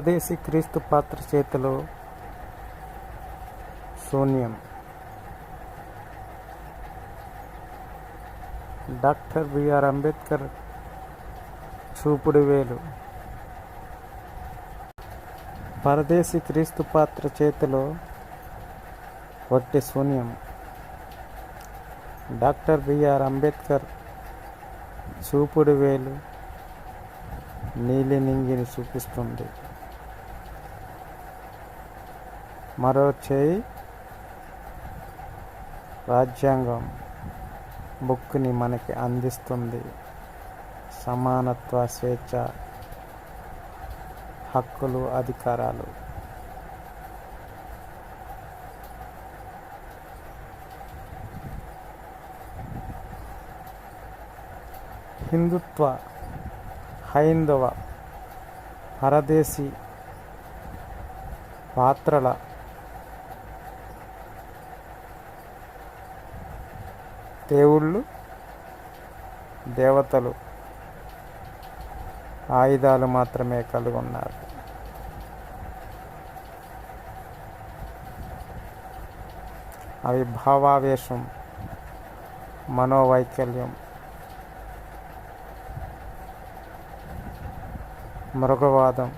స్వదేశీ క్రీస్తు పాత్ర చేతిలో శూన్యం. డాక్టర్ బిఆర్ అంబేద్కర్ చూపుడు వేలు. పరదేశీ క్రీస్తు పాత్ర చేతిలో వట్టి శూన్యం. డాక్టర్ బిఆర్ అంబేద్కర్ చూపుడు వేలు నీలి నింగిని చూపిస్తుంది. మరో చేయి. రాజ్యాంగం బుక్ని మనకి అందిస్తుంది. సమానత్వ స్వేచ్ఛ హక్కులు అధికారాలు. హిందుత్వ హైందవ పరదేశీ పాత్రల దేవుళ్ళు దేవతలు ఆయుధాలు మాత్రమే కలిగి ఉన్నారు. అవి భావావేశం మనోవైకల్యం మృగవాదం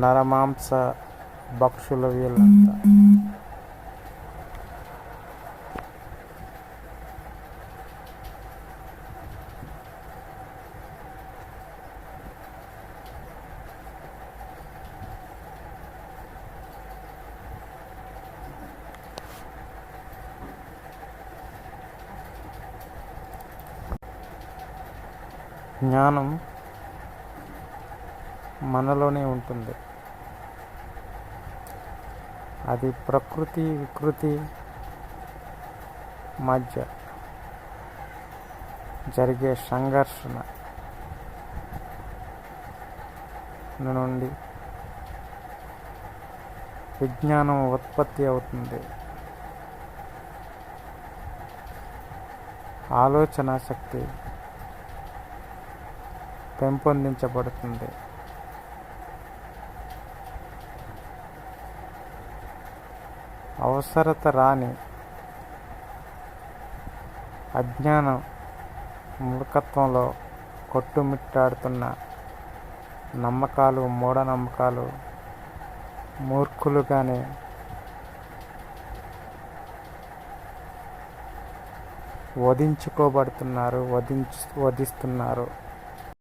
నరమాంస భక్షుల వీళ్ళంతా జ్ఞానం మనలోనే ఉంటుంది. అది ప్రకృతి వికృతి మధ్య జరిగే సంఘర్షణ నుండి విజ్ఞానం ఉత్పత్తి అవుతుంది. ఆలోచన శక్తి పెంపొందించబడుతుంది. అవసరత రాని అజ్ఞానం మూర్ఖత్వంలో కొట్టుమిట్టాడుతున్న నమ్మకాలు మూఢనమ్మకాలు మూర్ఖులుగానే వధించుకోబడుతున్నారు వధించు వధిస్తున్నారు.